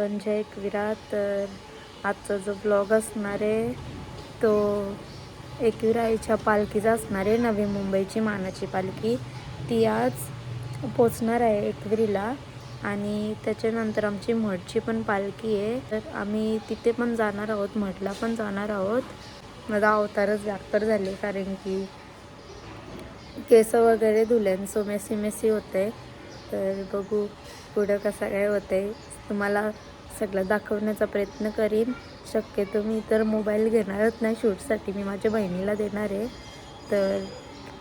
पण जय एकविरा तर आजचा जो ब्लॉग असणार आहे तो एकविरा आईच्या पालखीचा असणार आहे नवी मुंबईची मानाची पालखी. ती आज पोचणार आहे एकविरीला आणि त्याच्यानंतर आमची मठची पण पालखी आहे. तर आम्ही तिथे पण जाणार आहोत मठला पण जाणार आहोत. माझा अवतारच जागतर झाले कारण की केस वगैरे धुलेन सो मेसी मेसी होते. तर बघू पुढं कसं काय होतं तुम्हाला सगळं दाखवण्याचा प्रयत्न करीन. शक्यतो मी तर मोबाईल घेणारच नाही शूटसाठी मी माझ्या बहिणीला देणार आहे. तर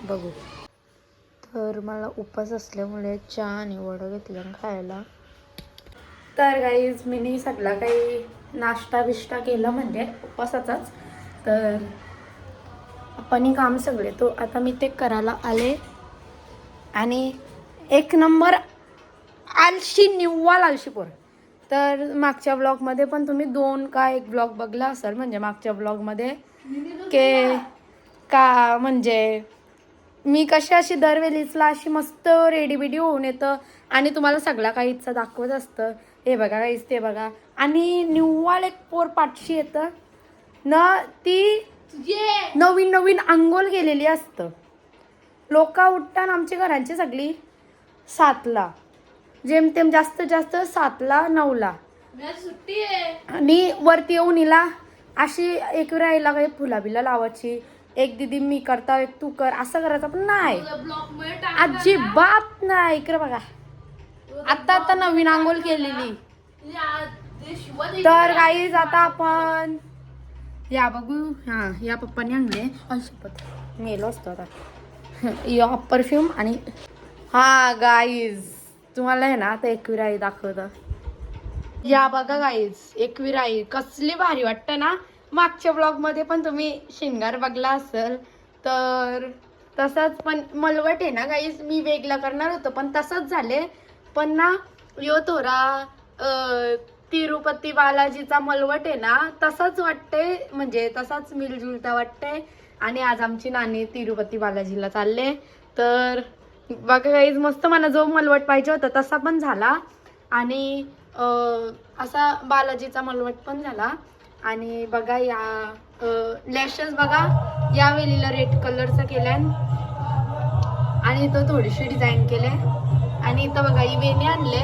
बघू. तर मला उपास असल्यामुळे चहा आणि वडं घेतलं खायला. तर गाईज मी सगळा काही नाश्ता बिष्टा केला म्हणजे उपासाचाच. तर आपण काम सगळे. तो आता मी ते करायला आले. आणि एक नंबर आलशी निव्वाल आलशी पोर. तर मागच्या ब्लॉगमध्ये पण तुम्ही दोन का एक ब्लॉग बघला असाल? म्हणजे मागच्या ब्लॉगमध्ये के का म्हणजे मी कशी अशी दरवेळीचला अशी मस्त रेडी बिडी होऊन येतं आणि तुम्हाला सगळा काही इच्छा दाखवत असतं. हे बघा काहीच ते बघा. आणि निव्वळ एक पोर पाठशी येतं. न ती नवीन नवीन अंघोल गेलेली असतं. लोक उठताना आमच्या घरांची सगळी सातला. जेमतेम जास्तीत जास्त सातला नऊला. आणि वरती येऊन हिला अशी एक राहिला काही फुला बिला लावायची. एक दिदी मी करता एक तू कर असं करायचं. पण नाही. अजिबात नाही. इकडे बघा. आता आता नवीन आंघोळ केलेली. तर काहीच आता आपण या बघू. हा या पप्पाने आणले अशपथ मेलो असतो आता. या परफ्यूम आणि हा गाईज तुम्हाला आहे ना आता एकविराई दाखवतं. या बघा गाईज एकविराई कसली भारी वाटतं ना? मागच्या ब्लॉगमध्ये पण तुम्ही शिंगार बघला असेल तर तसंच पण मलवट आहे ना गाईज मी वेगळा करणार होतो पण तसंच झाले. पण ना यो थोरा तिरुपती बालाजीचा मलवट आहे ना तसंच वाटते म्हणजे तसाच मिलजुलता वाटते आणि आज आमची नाणी तिरुपती बालाजीला चालले तर बघा काहीच मस्त मला जो मलवट पाहिजे होता तसा पण झाला. आणि असा बालाजीचा मलवट पण झाला. आणि बघा या लॅशेस बघा या वेलीला रेड कलरचा केलाय. आणि इथं थोडीशी डिझाईन केले आणि इथं बघा ही वेणी आणले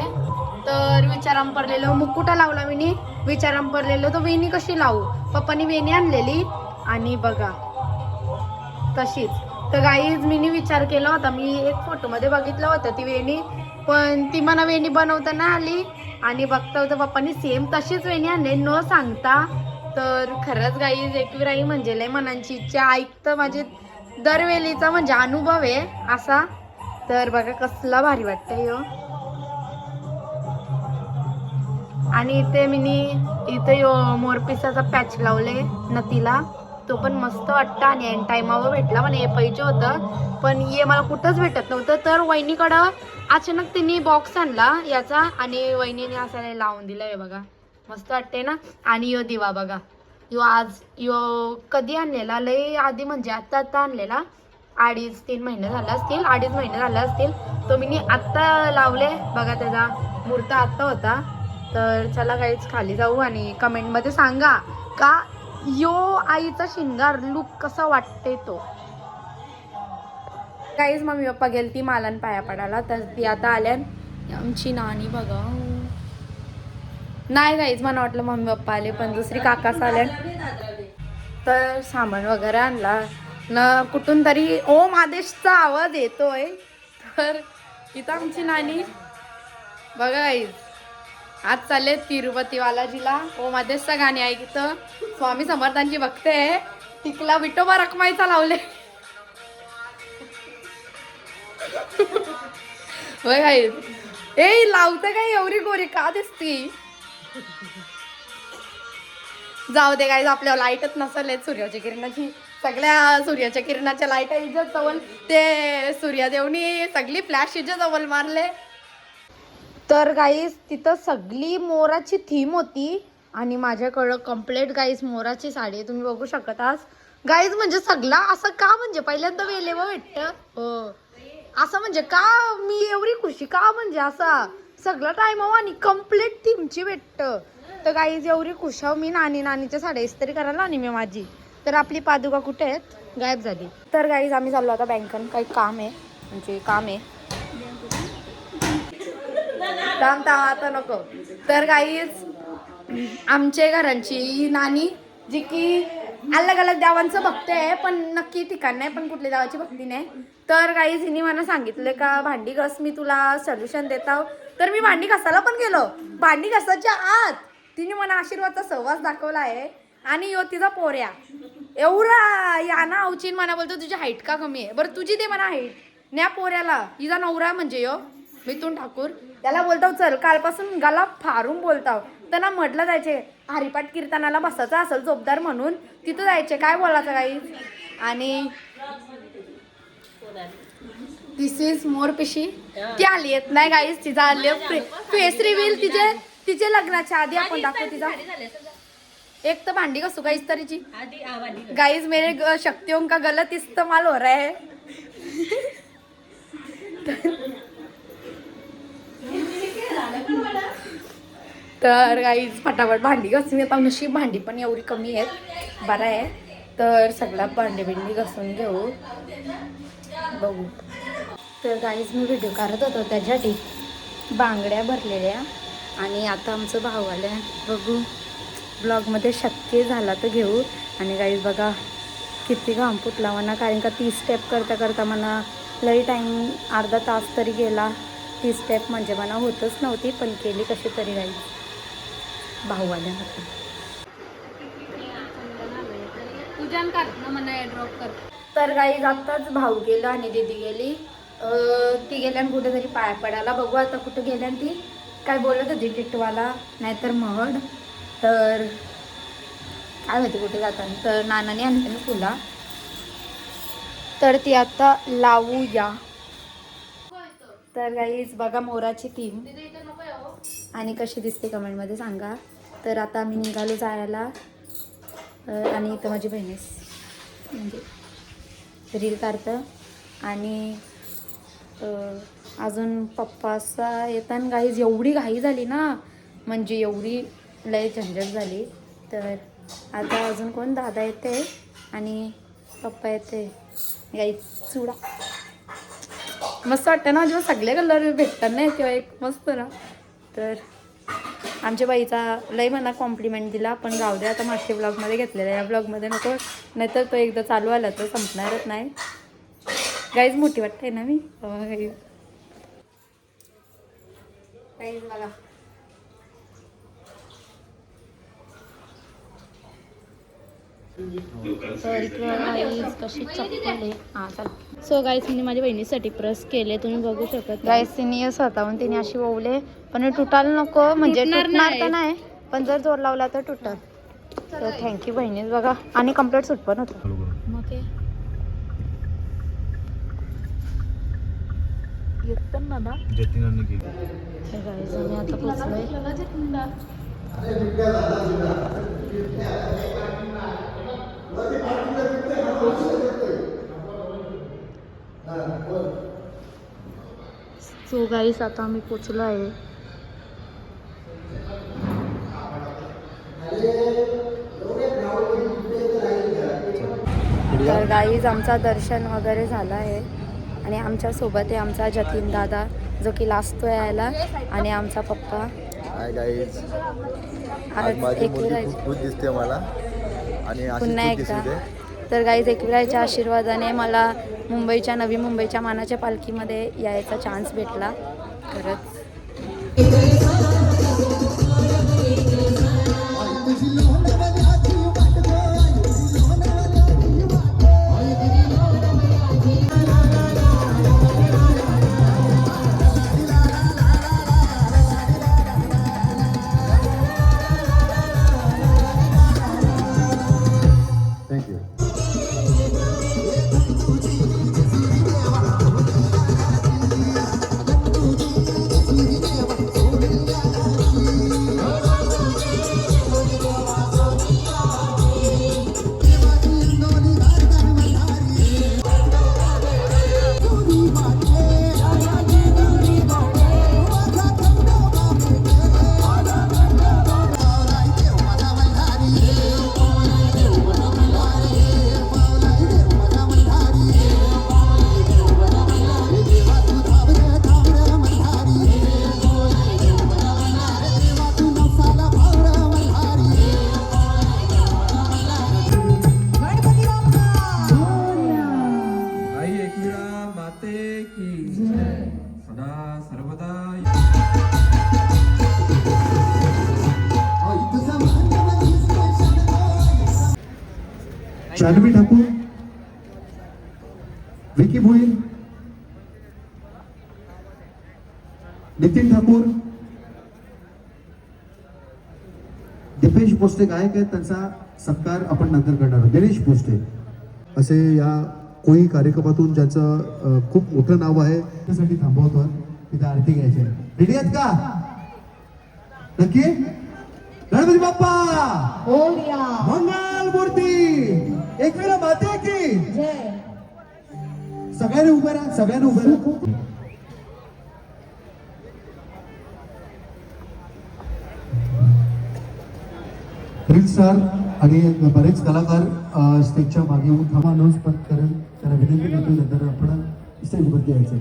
तर विचाराम पडलेलो मुकुटा लावला विनी विचाराम पडलेलो तर वेणी कशी लावू? पप्पानी वेणी आणलेली. आणि बघा तशीच. तर गाईज मीनी विचार केला होता. मी एक फोटोमध्ये बघितलं होतं ती वेणी. पण ती मला वेणी बनवताना आली. आणि बघता होतं पप्पानी सेम तशीच वेणी आणली. न सांगता. तर खरंच गाईज एकविराई म्हणजे लय मनांची इच्छा. ऐकतं माझे दरवेळीचा म्हणजे अनुभव आहे असा. तर बघा कसला भारी वाटतंय यो आणि इथे मिनी इथे यो मोरपिसाचा पॅच लावले नतीला. तो पण मस्त वाटतं आणि एन टायमावर भेटला पण हे पाहिजे होतं. पण हे मला कुठंच भेटत नव्हतं. तर वहिनीकडं अचानक तिने बॉक्स आणला याचा आणि वहिनीने असा लावून दिला हे बघा. मस्त वाटते ना? आणि यो दिवा बघा. यो आज यो कधी आणलेला? लय आधी म्हणजे आत्ता आत्ता आणलेला. अडीच तीन महिने झाले असतील अडीच महिने झाले असतील. तो मी आत्ता लावले. बघा त्याचा मूर्त आत्ता होता. तर चला काहीच खाली जाऊ आणि कमेंटमध्ये सांगा का यो आईचा शिंगार लुक कसा वाटते तो? काहीच मम्मी पप्पा गेली ती मालान पाया पडायला तर ती आता आल्यान आमची नानी बघा. नाही काहीच मला वाटलं मम्मी पप्पा आले पण दुसरी काकाच आल्यान तर सामान वगैरे आणला. न कुठून तरी ओम आदेशचा आवाज येतोय. तर इथं आमची नानी. बघा काहीच आज चालले तिरुपती बालाजीला हो आदेशचा गाणी ऐकतं स्वामी समर्थांची बघते टिकला विटोबा रखमाईचा लावले. बघ गाईज ए लावते काय एवढी गोरी? का दिसती? जाऊ दे गाईज आपल्याला लाईटच नसेल सूर्याच्या किरणाची. सगळ्या सूर्याच्या किरणाच्या लाइट इज्जत जवळ. ते सूर्यदेवनी सगळी फ्लॅश इज्जत जवळ मारले. तर गाईस तिथं सगळी मोराची थीम होती आणि माझ्याकडं कम्प्लेट गाईस मोराची साडी आहे. तुम्ही बघू शकत आज गाईज म्हणजे सगळा असं का म्हणजे? पहिल्यांदा वेलेवा भेटत हो. असं म्हणजे का मी एवढी खुशी? का म्हणजे असा? सगळं टाइम आणि कंप्लीट थीमची भेटत. तर गाईज एवढी खुशाव मी नानी नानीच्या साड्या इस्त्री करायला आणि मी माझी. तर आपली पादुका कुठे आहेत? गायब झाली. तर गाईज आम्ही चाललो आता बँकन काही काम आहे. म्हणजे काम आहे. थांब थांब आता नको. तर काहीच आमच्या घरांची नानी जी की अलग अलग देवांचं भक्त आहे पण नक्की ठिकाण नाही पण कुठल्या देवाची भक्ती नाही. तर गाईज हिने मला सांगितले का भांडी घस मी तुला सोल्युशन देत तर मी भांडी घासायला पण गेलो. भांडी घासाच्या आत तिने मला आशीर्वादचा सहवास दाखवला आहे. आणि यो तिचा पोऱ्या एवढा याना अवचीन म्हणा बोलतो तुझी हाईट का कमी आहे? बरं तुझी दे म्हणा हाईट न्या पोऱ्याला. हिचा नवरा म्हणजे यो मिथून ठाकूर. त्याला बोलताव चल कालपासून गाला फारून बोलताव. त्यांना म्हटलं जायचे हरिपाठ कीर्तनाला बसायचं असेल जोबदार म्हणून तिथं जायचे काय बोलायचं काही आणि दिस इज मोर पिशी ती आली येत नाही गाईज तिचा आली फेस रिव्हील तिचे तिचे लग्नाच्या आधी आपण दाखवू तिचा. एक तर भांडी कसू गाईज तरीची. गाइस मेरे शक्तियों का गलत इस्तेमाल हो रहा है. तर गाईज फटाफट भांडी घासून येतात नशीब भांडी पण एवढी कमी आहेत. बरं आहे. तर सगळ्या भांडी बिंडी घासून घेऊ. बघू. तर गाईज मी व्हिडिओ काढत होतो त्याच्यासाठी. बांगड्या भरलेल्या. आणि आता आमचं भाऊ आल्या बघू. ब्लॉगमध्ये शक्य झाला तर घेऊ. आणि गाईज बघा किती घाम फुटला म्हणा. कारण का ती स्टेप करता करता मला लई टाईम अर्धा तास तरी गेला. ती स्टेप म्हणजे मला होतच नव्हती पण केली कशी तरी गाईज भाऊ आल्या होता तर गाईज आत्ताच भाऊ गेला आणि दीदी गेली. ती गेल्यान कुठेतरी पाया पडायला. बघू आता कुठं गेल्यान ती. काय बोलत होती टिटवाला नाहीतर महड. तर काय माहिती कुठे जाताना. तर नानाने आणले ना फुला तर ती आता लावूया. तर गाईज बघा मोराची थीम आणि कशी दिसते कमेंटमध्ये सांगा. तर आता आम्ही निघालो जायला. आणि इथं माझी बहिणीस म्हणजे रील काढतं. आणि अजून पप्पाचा येताना गाईज एवढी घाई झाली ना. म्हणजे एवढी लय झंझट झाली. तर आता अजून कोण? दादा येते. आणि पप्पा येते. गाई चुडा. मस्त वाटतं ना जेव्हा सगळे कलर भेटतात ना तेव्हा एक मस्त ना. तर आमच्या बाईचा लय मला कॉम्प्लिमेंट दिला. पण जाऊ दे आता मागच्या ब्लॉगमध्ये घेतलेला या ब्लॉगमध्ये नको. नाहीतर तो एकदा चालू आला तर संपणारच नाही. गाईज मोठी वाटते ना मी? गाईज गाईज बघा तर इकडं गाईज कशी चप्पल आहे. हां सो गाईस मी माझ्या बहिणीसाठी प्रेस केले तुम्ही बघू शकत गाईज तिने स्वतःहून तिने अशी ओवले पण हे तुटायला नको म्हणजे तुटणार तर नाही. पण जर जोर लावला तर तुटत तर थँक्यू बहिणीच बघा. आणि कंप्लीट सुट पण होतं. मग आम्ही आता पोचलोय सो गाईस आता आम्ही पोचलो आहे. तर गाईज आमचा दर्शन वगैरे झालं आहे. आणि आमच्यासोबत आहे आमचा जतीन दादा जो की लाजतो यायला आणि आमचा पप्पा. हाय गाईज खुश दिसते मला. आणि पुन्हा एकदा. तर गाईज एकविराच्या आशीर्वादाने मला मुंबईच्या नवी मुंबईच्या मानाच्या पालखीमध्ये यायचा चान्स भेटला. खरंच. शानवी ठाकूर विकी भोईर नितीन ठाकूर दिपेश पोस्टे गायक आहेत त्यांचा सत्कार आपण नंतर करणार आहोत. दिनेश पोस्टे असे या कोळी कार्यक्रमातून ज्याचं खूप मोठं नाव आहे त्यासाठी थांबवतो. तिथे आरती घ्यायची आहे. रेडी आहेत का? नक्की? गणपती बाप्पा! मंगल मूर्ती! एक वेळा माते की? सगळ्यांनी उभं राहा सगळ्यांनी उभं राहा. रील स्टार आणि बरेच कलाकार स्टेजच्या मागे येऊन थांबा. अनाउन्समेंट करेल त्यांना विनंती करतो नंतर आपण स्टेजवरती यायचं.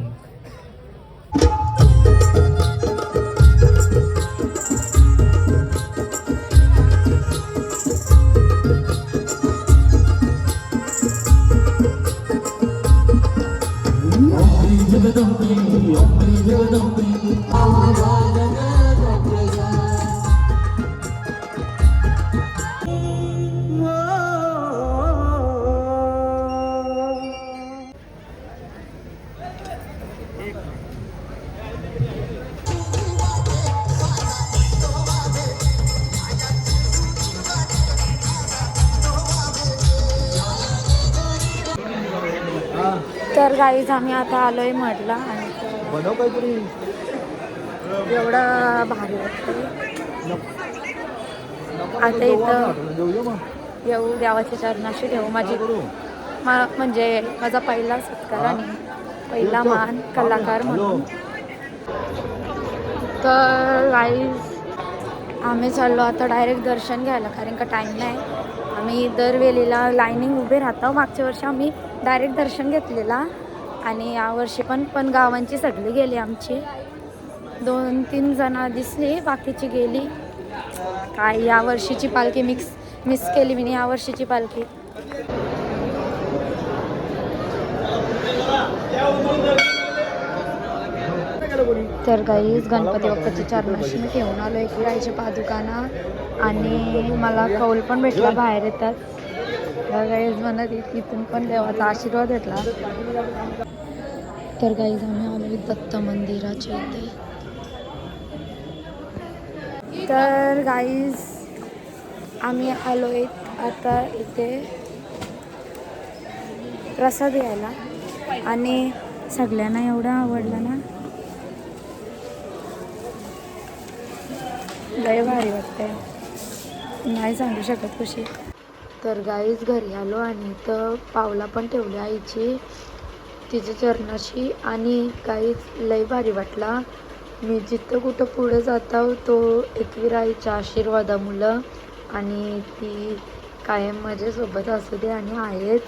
तर गाईज आम्ही आता आलोय म्हटलं आणि बनव काहीतरी. एवढं भारी आता इथं येऊ देवाच्या चरणाशी ठेवू माझी. मा- म्हणजे माझा पहिला सत्कार आणि पहिला मान कलाकार म्हणून. तर गाईज आम्ही चाललो आता डायरेक्ट दर्शन घ्यायला कारण का टाईम नाही. आम्ही दरवेळेला लाईनिंग उभे राहतो. मागच्या वर्षी आम्ही डायरेक्ट दर्शन घेतलेला. आणि यावर्षी पण पण गावांची सगळी गेली आमची. दोन तीन जण दिसली बाकीची गेली. काय या वर्षीची पालखी मिक्स मिस केली मी या वर्षीची पालखी. तर काहीच गणपती बाप्पाच्या चरणाशी मी घेऊन आलो एक विराईच्या पादुकाना. आणि मला कौल पण भेटला बाहेर येतात. तर गाईज म्हणत इथून पण देवाचा आशीर्वाद भेटला तर गाईज आम्ही आलो दत्त मंदिराच्या इथे. तर गाईज आम्ही आलो एक आता इथे प्रसाद यायला आणि सगळ्यांना एवढं आवडला ना. लय भारी वाटतंय. नाही सांगू शकत कशी. तर गाईज घरी आलो आणि इथं पावला पण ठेवली आईची. तिच्या चरणाशी आणि काहीच लय भारी वाटला. मी जिथं कुठं पुढे जाता तो एकविराईच्या आशीर्वादामुळं आणि ती कायम माझ्यासोबत असू दे आणि आहेच.